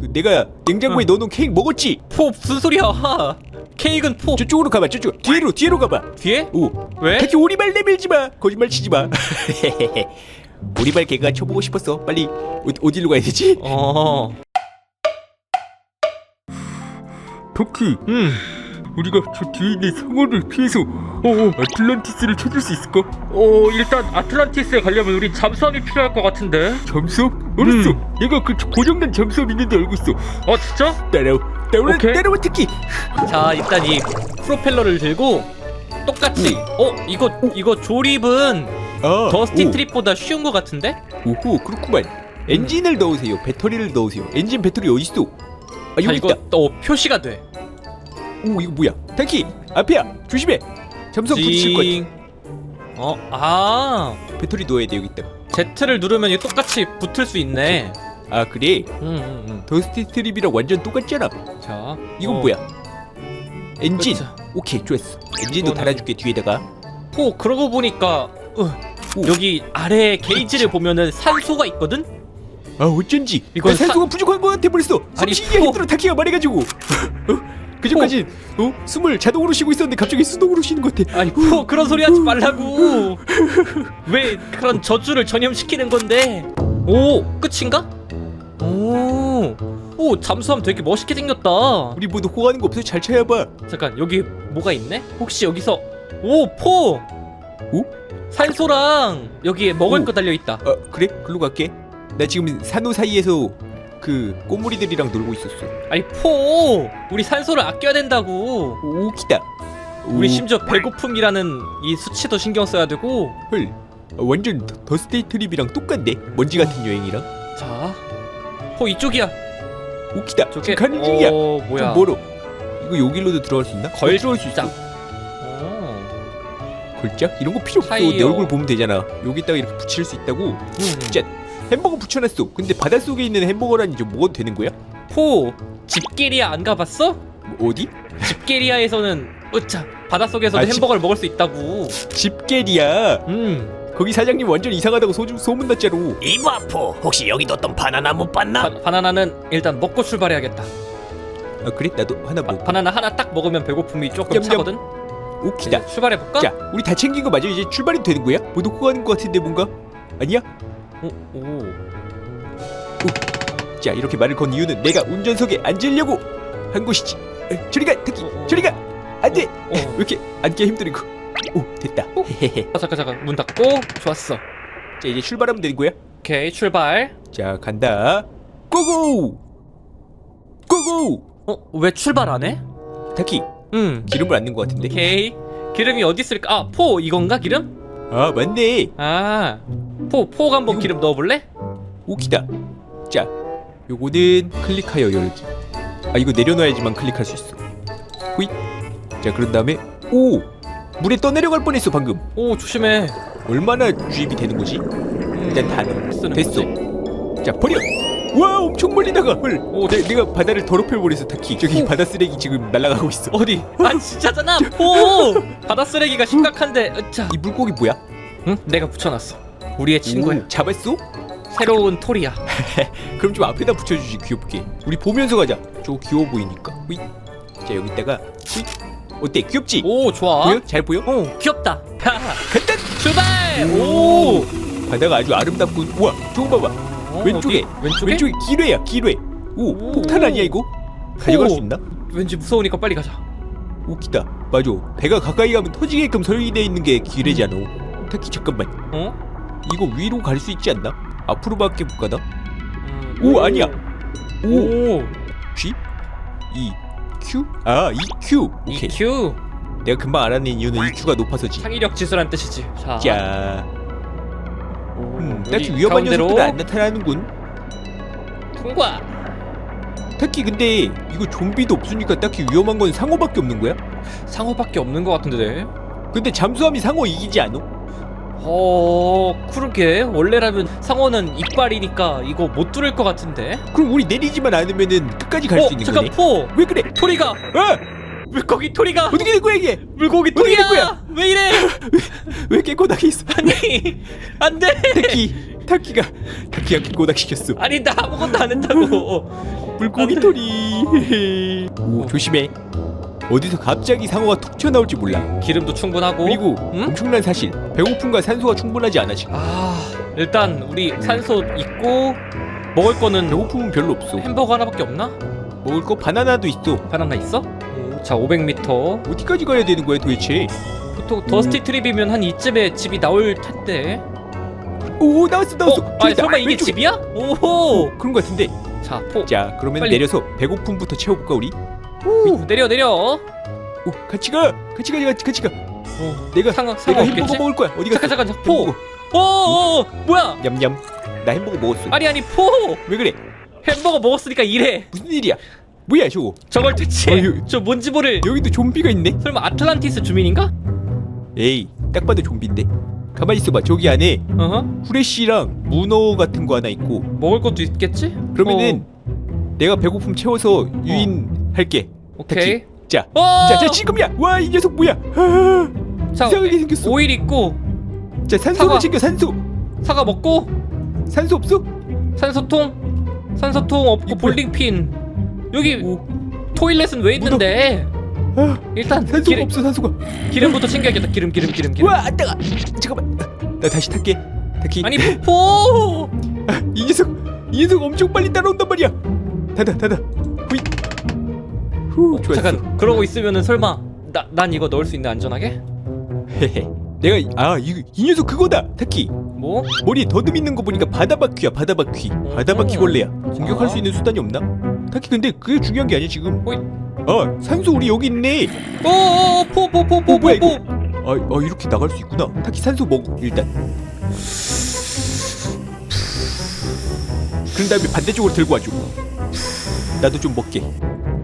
그 내가 냉장고에 응. 넣어놓은 케이크 먹었지? 포 무슨 소리야? 케이크는 포 저쪽으로 가봐 저쪽 뒤로 뒤로 가봐 뒤에? 오 왜? taki 오리발 내밀지 마 거짓말 치지 마 오리발 개가 쳐보고 싶었어 빨리 어, 어디로 가야 되지? 어. 터키 음. 우리가 저 뒤에 있는 상어를 피해서 어, 아틀란티스를 찾을 수 있을까? 어 일단 아틀란티스에 가려면 우린 잠수함이 필요할 것 같은데. 점수함? 알았어 내가 그 고장난 점수함 있는데 알고 있어 어 진짜? 따라오 따라와 오케이. 따라와 터키 자 일단 이 프로펠러를 들고 똑같이. 어 이거 이거 조립은 아, 더스티 오. 트립보다 쉬운 것 같은데? 오호 그렇구만 엔진을 넣으세요 배터리를 넣으세요 엔진 배터리 어딨어 아 자 여기 이거 있다 또 표시가 돼. 오 이거 뭐야? 타키! 앞이야! 조심해! 잠수함 부딪힐 것 같아 어, 아, 배터리 넣어야 돼 여기 있다 Z를 누르면 이게 똑같이 붙을 수 있네. 아 그래? 음, 음, 음. 더스티 트립이랑 완전 똑같잖아? 자, 이건 어, 뭐야? 엔진! 그쵸. 오케이 좋았어. 엔진도 이거는- 달아줄게 뒤에다가. 오, 그러고 보니까 어, 오. 여기 아래 게이지를 보면은 산소가 있거든. 아 어쩐지. 이건 이건 산소가 부족한 것 같아 벌써. 아니, 포- 힘들어 타키가 말해가지고. 어? 그전까지 어? 숨을 자동으로 쉬고 있었는데 갑자기 수동으로 쉬는 것 같아 아니, 뭐 그런 소리 하지 말라고. 왜 그런 저주를 전염시키는 건데? 오, 끝인가? 오, 오, 잠수함 되게 멋있게 생겼다. 우리 모두 호가는 거 없어 잘 찾아봐 잠깐 여기 뭐가 있네? 혹시 여기서 오 포! 오? 산소랑 여기에 먹을 오. 거 달려 있다. 아 그래? 글로 갈게 나 지금 산호 사이에서 그 꼬물이들이랑 놀고 있었어 아니 포! 우리 산소를 아껴야 된다고. 오 기다 우리 오, 심지어 배고픔이라는 이 수치도 신경 써야 되고. 헐 아, 완전 더- 더스테이 트립이랑 똑같네 먼지 같은 여행이랑 자, 포 이쪽이야. 오 기다 저게 지금 가는 중이야 어좀 뭐야? 멀어 이거 여기로도 들어갈 수 있나? 걸- 어, 들어갈 수 있어 짝. 어. 걸작? 이런 거 필요 없어 타이어. 내 얼굴 보면 되잖아 여기다가 이렇게 붙일 수 있다고 음. 짠 햄버거 붙여놨어 근데 바닷속에 있는 햄버거라니 좀 먹어도 되는 거야? 포 집게리아 안 가봤어? 뭐, 어디? 집게리아에서는 으차 바닷속에서도 아, 집- 햄버거를 먹을 수 있다고. 집게리야 음. 거기 사장님 완전 이상하다고 소주 소문났잖아 이바포 혹시 여기 뒀던 바나나 못 봤나? 바, 바나나는 일단 먹고 출발해야겠다. 아 그래? 나도 하나 바, 먹어 바나나 하나 딱 먹으면 배고픔이 조금 냠냠. 차거든. 오키다 이제 출발해 볼까? 자 우리 다 챙긴 거 맞아? 이제 출발해도 되는 거야? 못 놓고 가는 거 같은데 뭔가? 아니야? 오, 오. 자 이렇게 말을 건 이유는 내가 운전석에 앉으려고 한 것이지 에, 저리 가 특히 어, 어. 저리 가 안돼 어. 왜 이렇게 앉기 거? 오 됐다 헤헤헤 아, 잠깐 잠깐 문 닫고 좋았어. 자 이제 출발하면 되는 거야? 오케이 출발. 자 간다 고고 고고 어 왜 출발 안 해? 타키 응. 기름을 안 넣은 거 같은데 오케이. 기름이 어디 있을까? 아포 이건가 기름? 아 맞네 아. 포 포가 한번 기름 넣어볼래? 오키다 자 요거는 클릭하여 열기 아 이거 내려놔야지만 클릭할 수 있어 호잇 자 그런 다음에 오 물에 떠내려갈 뻔했어 방금 오 조심해. 얼마나 주입이 되는 거지? 음, 일단 다 넣어 쓰는 됐어 거지? 자 버려 와 엄청 멀리 나가 헐 오, 내, 내가 바다를 더럽혀버려서 타키 저기 오. 바다 쓰레기 지금 날아가고 있어 어디? 아 진짜잖아 포. 바다 쓰레기가 심각한데. 으차. 이 물고기 뭐야? 응? 내가 붙여놨어. 우리의 친구야. 오, 잡았어? 새로운 톨이야. 그럼 좀 앞에다 붙여주지 귀엽게 우리 보면서 가자 저거 귀여워 보이니까 호잇 자 여기다가 호잇 어때 귀엽지? 오 좋아. 보여? 잘 보여? 오 귀엽다. 간다 출발. 오. 바다가 아주 아름답군 우와 저거 봐봐 어, 왼쪽에 어디? 왼쪽에? 왼쪽에 기뢰야 기뢰 오, 오. 폭탄 아니야 이거? 가져갈 수 있나? 왠지 무서우니까 빨리 가자. 웃기다 맞아 배가 가까이 가면 터지게끔 설계되어 있는 게 기뢰잖아 타키 잠깐만 어? 이거 위로 갈 수 있지 않나? 앞으로밖에 못 가나? 음, 오, 아니야. 오 오. G E Q 아 EQ 오케이 EQ. 내가 금방 알아낸 이유는 EQ가 높아서지 창의력 지수란 뜻이지. 자. 자 오, 음, 딱히 위험한 가운데로 녀석들은 안 나타나는군 통과. 딱히 근데 이거 좀비도 없으니까 딱히 위험한 건 상어밖에 없는 거야? 상어밖에 없는 것 같은데. 근데 잠수함이 상어 이기지 않어? 어, 그러게. 원래라면 상어는 이빨이니까 이거 못 뚫을 것 같은데. 그럼 우리 내리지만 않으면은 끝까지 갈 수 어, 있는 잠깐 거네? 포. 왜 그래? 토리가 아! 물고기 토리가 어떻게 된 거야 이게? 물고기 토리야. 왜 이래? 왜 깨꼬닥에 있어? 아니 안돼. 특히 타키가 타키가 꼬닥 시켰어 아니 나 아무것도 안 했다고 물고기 안 돼. 털이 오 조심해 어디서 갑자기 상어가 툭 튀어나올지 몰라 기름도 충분하고 그리고 응? 엄청난 사실 배고픔과 산소가 충분하지 않아 지금 아 일단 우리 산소 있고 먹을 거는 배고픔은 별로 없어 햄버거 하나밖에 없나? 먹을 거 바나나도 있어 바나나 있어? 자 500m 어디까지 가야 되는 거야 도대체 보통 더스티 트립이면 한 이쯤에 집이 나올 텐데. 오 나왔어 나왔어. 어? 있다. 설마 이게. 집이야? 오호! 그런 거 같은데. 자 포 자 그러면 빨리. 내려서 배고픔부터 채워볼까 우리? 오, 내려 내려! 오 같이 가! 같이 가 같이 가 어, 내가 내가 상어 햄버거 없겠지? 먹을 거야. 어디 갔어? 잠깐 잠깐 포! 햄버거. 오오 뭐야? 냠냠. 나 햄버거 먹었어. 아니 아니 포! 왜 그래? 햄버거 먹었으니까 이래. 무슨 일이야? 뭐야 저거? 저걸 대체 어휴. 저 뭔지 모를 여기도 좀비가 있네? 설마 아틀란티스 주민인가? 에이 딱 봐도 좀비인데. 가만히 있어봐 저기 안에. 어허? 후레쉬랑 문어 같은 거 하나 있고. 먹을 것도 있겠지? 그러면은 내가 배고픔 채워서 유인할게. 어, 오케이. 자, 어! 자, 자 지금이야. 와 이 녀석 뭐야? 아, 자 이상하게 생겼어. 오일 있고. 자 산소를 사과. 챙겨 산소. 사과 먹고. 산소 없어? 산소통. 산소통 없고 이거야. 볼링핀. 여기 오, 토일렛은 왜 있는데? 아, 일단 산소가 기름, 없어 산소가. 기름부터 챙겨야겠다. 기름 기름 기름 기름. 와 안다가 잠깐만. 나 다시 탈게. 타키. 아니 포이 녀석 이 녀석 엄청 빨리 따라온단 말이야. 닫아 닫아. 후이 후 좋았어. 잠깐. 그러고 있으면은 설마 나, 난 이거 넣을 수 있나 안전하게? 헤헤. 내가 이- 아 이, 이 녀석 그거다 타키 뭐? 머리에 더듬 있는 거 보니까 바다바퀴야 바다바퀴. 바다바퀴 걸레야. 공격할 수 있는 수단이 없나? 타키 근데 그게 중요한 게 아니야 지금. 호잇. 아 산소 우리 여기 있네. 오오오 포포포 어, 뭐야, 이거? 포포포 아, 아 이렇게 나갈 수 있구나. 타키 산소 먹어 일단. 그런 다음에 반대쪽으로 들고 와줘. 나도 좀 먹게.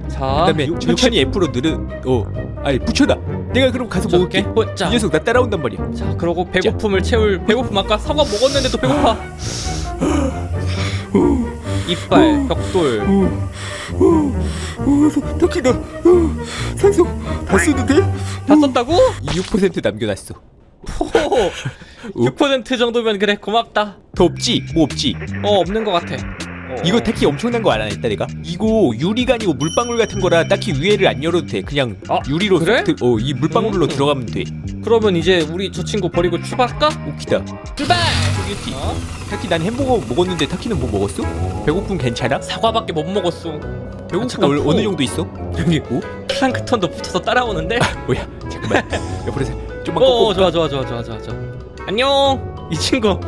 자 그다음에 요- 천천히 F로 늘어 어. 아니 붙여놔 내가 그럼 가서 저렇게. 먹을게 어, 자, 이 녀석 나 따라온단 말이야. 자 그러고 배고픔을 채울 배고픔 아까 사과 먹었는데도 배고파. 이빨 벽돌. 타키 나 산소 다 돼? 다 썼다고? 6% 남겨놨어. 포 6% 정도면 그래 고맙다. 더 없지? 뭐 없지? 어 없는 것 같아. 어. 이거 딱히 엄청난 거안 했다 내가 이거 유리가 아니고 물방울 같은 거라 딱히 위에를 안 열어도 돼 그냥 아, 유리로 그래? 어이 물방울로 음. 들어가면 돼 그러면 이제 우리 저 친구 버리고 출발할까? 웃기다 출발! 저기였지 어? 타키 난 햄버거 먹었는데 타키는 뭐 먹었어? 배고픔 괜찮아? 사과밖에 못 먹었어 배고픔 잠깐, 얼- 포. 어느 정도 있어? 여기 플랑크톤도 붙어서 따라오는데 뭐야 잠깐만 옆으로 서 좀만 어 꺾고 좋아 좋아 좋아 좋아 좋아 좋아 안녕 이 친구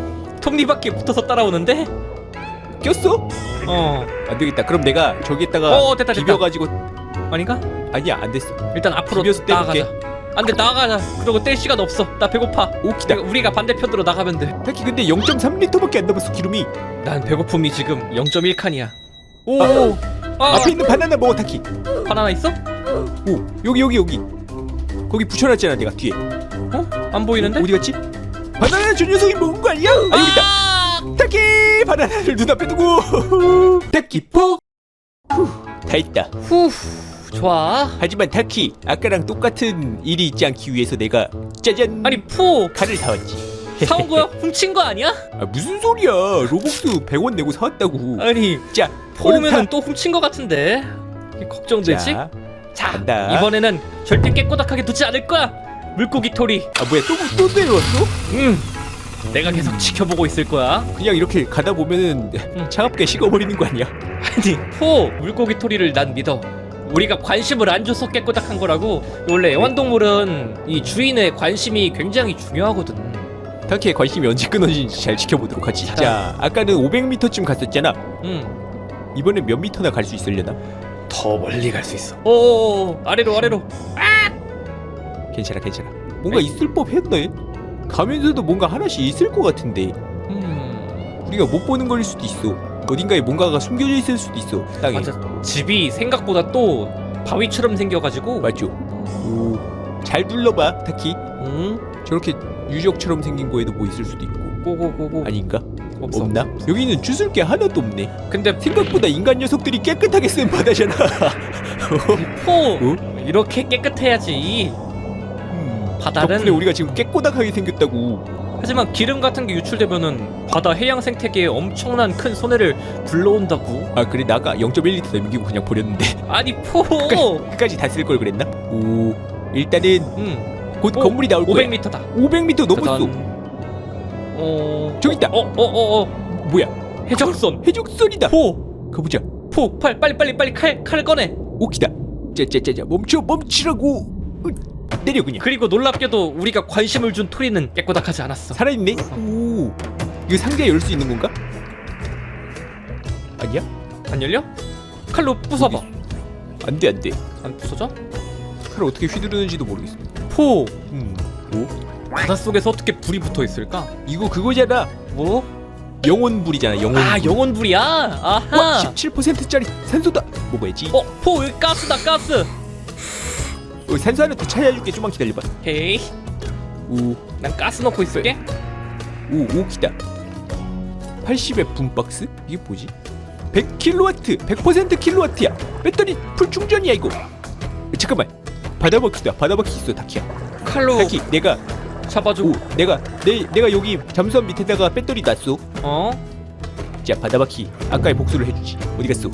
톱니바퀴 붙어서 따라오는데 꼈어? 어. 안 되겠다. 그럼 내가 저기에다가 어, 됐다, 됐다. 비벼가지고 아닌가? 아니야 안 됐어. 일단 앞으로 비벼서. 나아가자. 안돼 나아가자. 그러고 뗄 시간 없어. 나 배고파. 오키다. 우리가, 우리가 반대편으로 나가면 돼난 타키 근데 0.3리터밖에 안 남았어 기름이. 배고픔이 지금 0.1칸이야. 오. 아, 아, 앞에 있는 바나나 먹어 타키. 바나나 있어? 오 여기 여기 여기. 거기 붙여놨잖아 내가 뒤에. 어? 안 보이는데? 어디 갔지? 바나나 저 녀석이 먹은 거 아니야? 아 여기 있다 아! 타키 바나나를 눈앞에 두고 타키 포 후, 다 있다 후 좋아 하지만 타키 아까랑 똑같은 일이 있지 않기 위해서 내가 짜잔 아니 포 칼을 사왔지 사온 거야? 훔친 거 아니야? 아 무슨 소리야 로벅스 100원 내고 사왔다고 아니 자 얼른 또 훔친 거 같은데 걱정되지? 자, 자 간다. 이번에는 절대 깨꼬닥하게 두지 않을 거야 물고기 토리 아 뭐야 또, 또 내려왔어? 음 내가 계속 지켜보고 있을 거야. 그냥 이렇게 가다 보면은 차갑게 식어버리는 거 아니야? 아니 포 물고기 토리를 난 믿어. 우리가 관심을 안 줘서 깨꼬닥한 거라고. 원래 애완동물은 이 주인의 관심이 굉장히 중요하거든. 타키의 관심이 언제 끊어지는지 잘 지켜보도록 하지. 자. 아까는 500m쯤 갔었잖아. 음. 이번엔 몇 미터나 갈 수 있으려나? 더 멀리 갈 수 있어. 오 아래로 아래로. 괜찮아 괜찮아. 뭔가 있을 법했네 가면서도 뭔가 하나씩 있을 것 같은데. 음. 우리가 못 보는 거일 수도 있어. 어딘가에 뭔가가 숨겨져 있을 수도 있어 땅에. 맞아. 집이 생각보다 또 바위처럼 생겨가지고. 맞죠? 오잘 눌러봐 타키. 음 저렇게 유적처럼 생긴 거에도 뭐 있을 수도 있고. 고고고고. 아닌가? 없어 없나? 여기는 주술 게 하나도 없네. 근데 생각보다 인간 녀석들이 깨끗하게 쓴 바다잖아. 포 어? 이렇게 깨끗해야지. 음, 바다는 덕분에 우리가 지금 깨꼬닥하게 생겼다고 하지만 기름 같은 게 유출되면은 바다 해양 생태계에 엄청난 큰 손해를 불러온다고. 아 그래 나 아까 0.1리터 남기고 그냥 버렸는데 아니 포. 끝까지 다 쓸 걸 그랬나? 오 일단은 응. 곧 오, 건물이 나올 거야 500m다. 500m 넘었어 어. 저기 있다. 어, 어, 어, 어. 뭐야 해적선. 해적선이다 포. 가보자 포. 팔 빨리 빨리 빨리 칼칼 꺼내. 오키다 짜짜짜짜 멈춰 멈추라고 으, 그냥 그리고 놀랍게도 우리가 관심을 준 토리는 깨꼬닥하지 않았어. 살아있네 오 이거 상자 열 수 있는 건가? 아니야? 안 열려? 칼로 부숴봐. 안 돼 안 돼 안 부서져? 칼을 어떻게 휘두르는지도 모르겠어 포. 음 오? 바닷속에서 어떻게 불이 붙어 있을까? 이거 그거잖아 뭐? 영혼불이잖아 영혼불 아 영혼불이야. 와 아하. 17%짜리 산소다 먹어야지 어, 포 여기 가스다 가스. 하나 더 찾아줄게 좀만 기다려봐 헤이, 오난 가스 넣고 있을게. 오, 오키다. 80의 분박스? 이게 뭐지? 100kW, 100% 킬로와트야. 배터리 풀 충전이야 이거. 잠깐만. 바다바퀴다. 바다바퀴 있어, 다키야. 칼로 다키, 내가 잡아주고. 오, 내가 내 내가 여기 잠수함 밑에다가 배터리 놨어. 어? 자, 바다바퀴. 아까의 복수를 해주지. 어디 갔어?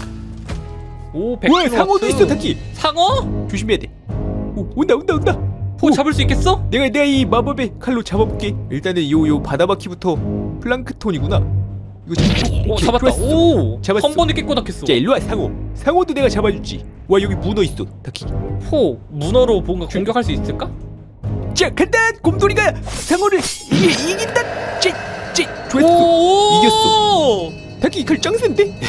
오, 100 와, 상어도 있어, 다키. 상어? 조심해야 돼. 오, 온다, 온다, 온다. 포 잡을 수 있겠어? 내가 내가 이 마법의 칼로 잡아볼게. 일단은 요 요 바다바퀴부터 플랑크톤이구나. 이거 잡고 오, 잡았다. 오, 잡았어. 한 번에 깨꼬닥했어. 자 일로 와 상어 상어도 내가 잡아주지 와 여기 문어 있어 다키 포 문어로 뭔가 공격할 수 있을까? 자 간다 곰돌이가 상어를 이기, 이긴다 찌찌 좋았어 오, 이겼어. 다키 칼 짱센데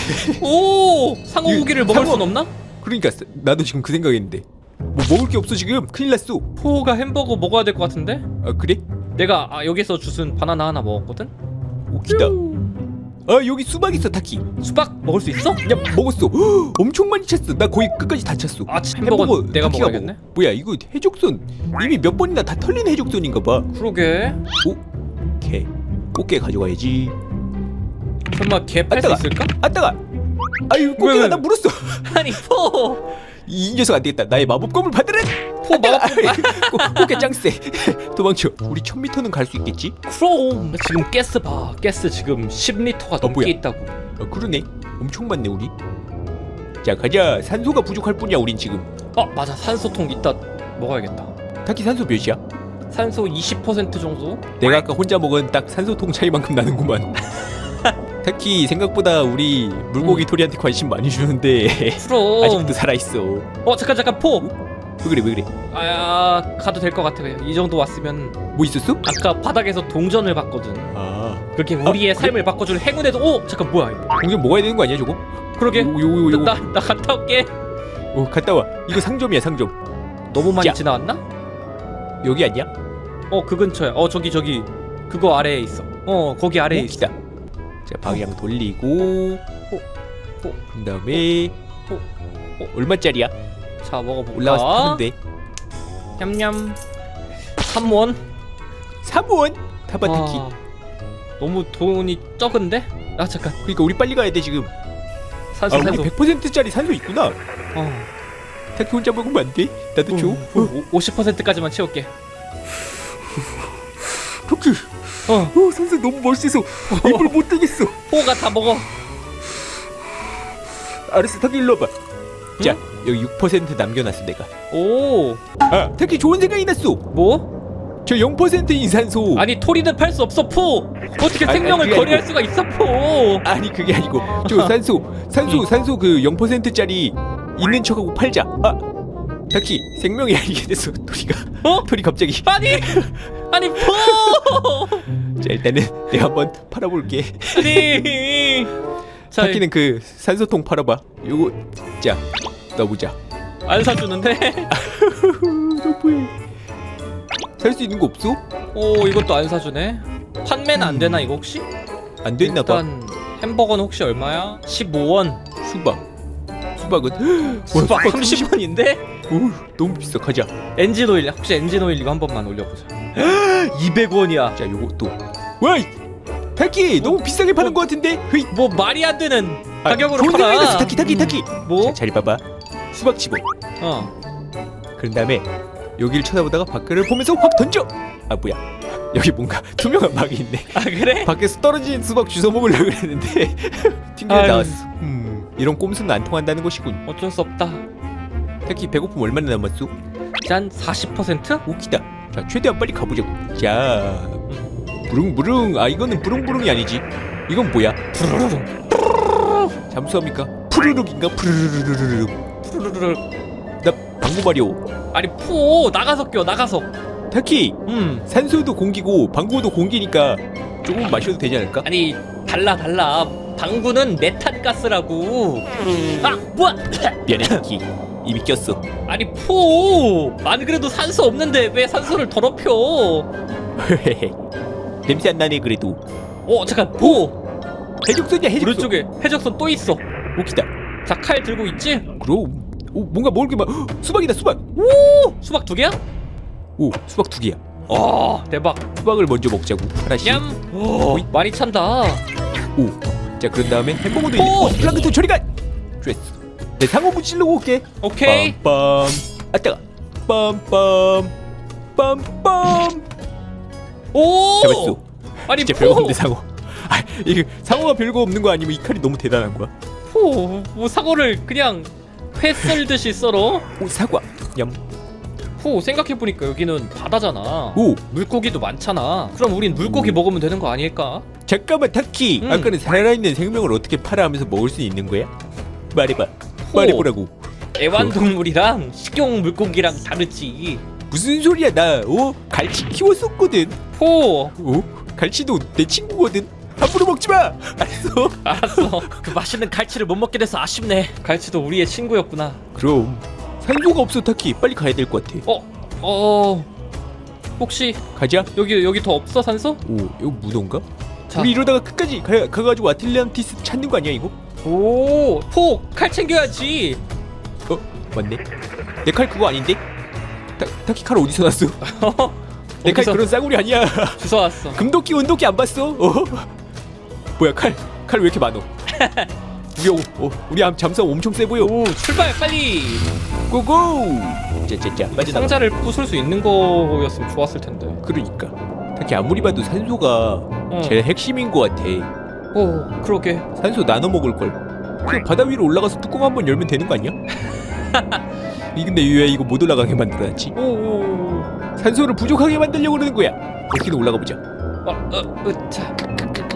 오, 상어 이- 고기를 먹을 상어- 순 없나? 그러니까 사- 나도 지금 그 생각했는데 뭐 먹을 게 없어 지금 큰일 났어 포가 햄버거 먹어야 될 것 같은데? 아 그래 내가 아, 여기서 주순 바나나 하나 먹었거든. 오키다 아 여기 수박 있어 다키 수박 먹을 수 있어? 야 먹었어 헉, 엄청 많이 찼어 나 거의 끝까지 다 찼어 아, 햄버거 내가 다키가 먹어야겠네. 먹어. 뭐야 이거 해적선 이미 몇 번이나 다 털린 해적선인가 봐 그러게. 개 꽃게 가져가야지 설마 개팔수 아따가. 있을까? 아따가 아유 왜, 꽃게가 왜? 나 물었어 아니 포, 이 녀석 안 되겠다. 나의 마법검을 받으라. 포 마법. 꽃- 꽃게 짱세. 도망쳐. 우리 1000m는 갈 수 있겠지? 그럼 지금 가스 봐. 가스 지금 10리터가 넘게 뭐야? 있다고. 어, 그러네. 엄청 많네 우리. 자 가자. 산소가 부족할 뿐이야 우린 지금. 어 맞아 산소통 이따 먹어야겠다. 타키 산소 몇이야? 산소 20% 정도? 내가 아까 혼자 먹은 딱 산소통 차이만큼 나는구만. 타키 생각보다 우리 물고기 음. 토리한테 관심 많이 주는데 그럼. 아직도 살아 있어. 어 잠깐 잠깐 포. 왜 그래 왜 그래? 아 가도 될 것 같아. 그냥. 이 정도 왔으면 뭐 있었어? 아까 바닥에서 동전을 봤거든. 아 그렇게 우리의 그래? 삶을 바꿔줄 행운에도 오 잠깐 뭐야 이거? 공격 먹어야 되는 거 아니야 저거? 그러게. 요요요 요. 나 나 갔다 올게. 어, 갔다 와. 이거 상점이야 상점. 너무 많이 야. 지나왔나? 여기 아니야? 어 그 근처야. 어 저기 저기 그거 아래에 있어. 어 거기 아래에 있어. 오키다. 자 방향 돌리고 호, 호, 그 다음에 호, 어, 얼마짜리야? 자 먹어볼까? 올라와서 타는데 냠냠. 3원. 3원 타바타키 와, 너무 돈이 적은데? 아 잠깐. 그러니까 우리 빨리 가야 돼 지금 산소 아 산소. 우리 100%짜리 산소 있구나 어. 타키 혼자 먹으면 안돼 나도 줘 어, 50%까지만 채울게. 타키 어. 어 산소 너무 멋있어 입을 못 대겠어 포가 다 먹어. 알았어 타키 일로 와봐 자 여기 6% 남겨놨어 내가 오. 아 타키 좋은 생각이 났어 뭐? 저 0%인 산소 아니 토리는 팔 수 없어 포. 어떻게 아니, 생명을 그게 거래할 아니고. 수가 있어 포. 아니 그게 아니고 저 산소 산소 응. 산소 그 0%짜리 있는 척하고 팔자 아 타키 생명이 아니게 됐어 토리가 어? 토리 갑자기 아니 아니 포. 자 일단은 내가 한번 팔아볼게 아니. 자, 타키는 그 산소통 팔아봐 요거 자 넣어보자 안 사주는데? 살 수 있는 거 없어? 오 이것도 안 사주네. 판매는 안 되나 이거 혹시? 안 됐나 봐 일단 햄버거는 혹시 얼마야? 15원. 수박 수박은? 수박 수박 30원인데? 오 너무 비싸. 가자. 엔진 오일 혹시 엔진 오일 이거 한 번만 올려보자. 200원이야. 자또 와이 타키 너무 비싸게 파는 거 같은데? 헤이 뭐 말이 안 되는 아, 가격으로 좋은 팔아. 났어. 타키 타키 타키. 뭐? 자, 잘 봐봐. 수박 집어. 어. 그런 다음에 여기를 쳐다보다가 밖을 보면서 확 던져. 아 뭐야. 여기 뭔가 투명한 막이 있네. 아 그래? 밖에서 떨어진 수박 주워 먹으려고 그랬는데. 튕겨. 나왔어. 음 이런 꼼수는 안 통한다는 것이군. 어쩔 수 없다. 특히 배고픔 얼마나 남았어? 짠 40%? 웃기다. 자 최대한 빨리 가보자고. 자 부릉부릉. 아 이거는 부릉부릉이 아니지. 이건 뭐야? 푸르르릉. 잠수합니까? 푸르륵인가? 푸르르르르르 푸르르르 나 방구 마려 아니 포 나가서 껴 나가서. 타키 음. 산소도 공기고 방구도 공기니까 조금 마셔도 되지 않을까? 아니 달라 달라 방구는 메탄가스라고. 아 뭐야 미안해 타키. 입이 꼈어. 아니 포 안 그래도 산소 없는데 왜 산소를 더럽혀? 냄새 안 나네 그래도. 어 잠깐 포! 해적선이야 해적선. 오른쪽에 해적선 또 있어. 웃기다. 자 칼 들고 있지? 그럼. 오 뭔가 먹을 게막 수박이다 수박. 수박 두 개야? 오 수박 두 개야. 어 대박. 수박을 먼저 먹자고. 하나씩. 냠 오 많이 찬다. 오 자 그런 다음에 햄버거도 오! 있고 어, 플랑크톤 저리 가 좋았어. 내 상어 무찔러고 올게. 오케이. 빰빰. 아따가 빰빰. 빰빰. 오! 잡았어. 아니 진짜 포 별거 없네 상어 아 이게 상어가 별거 없는 거 아니면 이 칼이 너무 대단한 거야? 포 뭐 사고를 그냥 회 썰듯이 썰어? 오 사과. 얌포 생각해 보니까 여기는 바다잖아. 오. 물고기도 많잖아. 그럼 우린 물고기 오. 먹으면 되는 거 아닐까 잠깐만 타키. 음. 아까는 살아있는 생명을 어떻게 팔아 하면서 먹을 수 있는 거야? 말해봐. 말해보라고. 애완동물이랑 식용 물고기랑 다르지. 무슨 소리야 나. 어? 갈치 키웠었거든. 포 어? 갈치도 내 친구거든. 함부로 먹지마! 알았어? 알았어. 그 맛있는 갈치를 못 먹게 돼서 아쉽네. 갈치도 우리의 친구였구나. 그럼 산소가 없어 타키. 빨리 가야 될 것 같아. 어? 어... 혹시 가자. 여기 여기 더 없어 산소? 오 이거 무덤가? 자. 우리 이러다가 끝까지 가, 가가지고 아틀란티스 찾는 거 아니야 이거? 오! 포! 칼 챙겨야지 어? 맞네 내 칼 그거 아닌데? 타, 타키 칼 어디서 났어? 내 칼 어디서? 그런 싸구려 아니야 주워왔어 금도끼 은도끼 안 봤어? 어? 뭐야 칼 칼 왜 이렇게 많어? 우리 어, 어, 우리 암 잠수 엄청 세 보여. 오 출발 빨리 고고. 짜짜짜 빠져나가. 상자를 부술 수 있는 거였으면 좋았을 텐데 그러니까 특히 아무리 봐도 산소가 응. 제일 핵심인 것 같아. 오 그러게 산소 나눠 먹을 걸. 그냥 바다 위로 올라가서 뚜껑 한번 열면 되는 거 아니야? 이 근데 왜 이거 못 올라가게 만들어놨지? 오오오 산소를 부족하게 만들려고 그러는 거야. 어떻게든 올라가 보자. 어, 어, 으차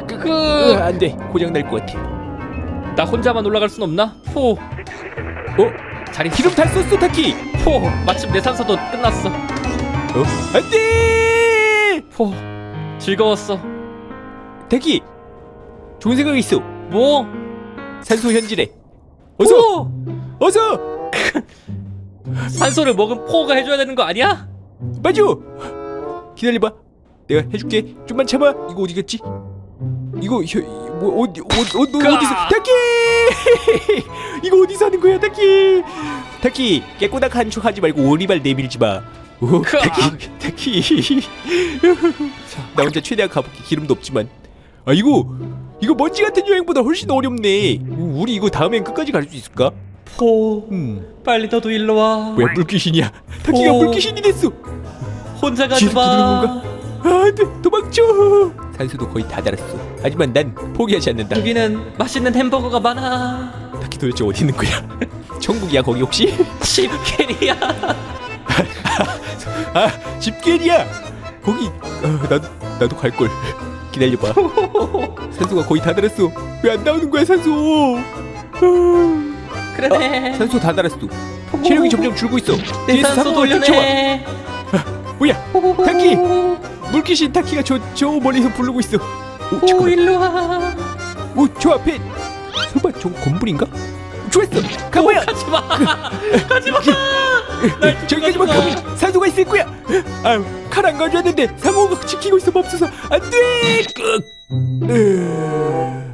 으, 그, 안 돼. 고장 날 것 같아. 나 혼자만 올라갈 순 없나? 포 어? 잘 있어 기름 다 썼어, 타키. 포 마침 내 산소도 끝났어 어? 안 돼! 포 즐거웠어 타키. 좋은 생각이 있어. 뭐? 산소 현질해. 어서, 오! 어서. 산소를 먹은 포가 해줘야 되는 거 아니야? 맞아. 기다려봐. 내가 해줄게. 좀만 참아. 이거 어디 갔지? 이거 혀, 뭐 어디 어, 어, 너 까! 어디서 타키? 이거 어디서 하는 거야, 타키? 타키 깨꼬닥한 척 하지 말고 오리발 내밀지 마. 오, 까! 타키, 타키. 나 혼자 최대한 가볼게. 기름도 없지만. 아 이거 이거 먼지 같은 여행보다 훨씬 어렵네. 우리 이거 다음엔 끝까지 갈 수 있을까? 포 음, 빨리 너도 일로 와 뭐야 물귀신이야? 타키가 오. 물귀신이 됐어. 혼자 가지 부르는 마 건가? 아, 안돼 도망쳐 산소도 거의 다 달았어 하지만 난 포기하지 않는다 여기는 맛있는 햄버거가 많아 타키 도대체 어디 있는 거야 천국이야 거기 혹시 집캐리야 아 집게리야 거기 아, 나도 나도 갈 걸 기다려봐. 산소가 거의 다 달았어. 왜 안 나오는 거야 산소? 아, 그러네. 산소 다 달았어. 체력이 점점 줄고 있어. 내 뒤에서 산소 상어가 쫓아와. 돌려내 뭐야? 타키 물귀신 타키가 저, 저 멀리서 부르고 있어. 오 오 잠깐만. 일로 와. 오, 저 앞에 설마 저 건물인가? 좋았어, 가보야. 가지마. 가지마 저기까지만 가면 산소가 있을 거야. 아, 칼안 가져왔는데 상어가 지키고 있어 맙소사. 안 돼. 끄. 으...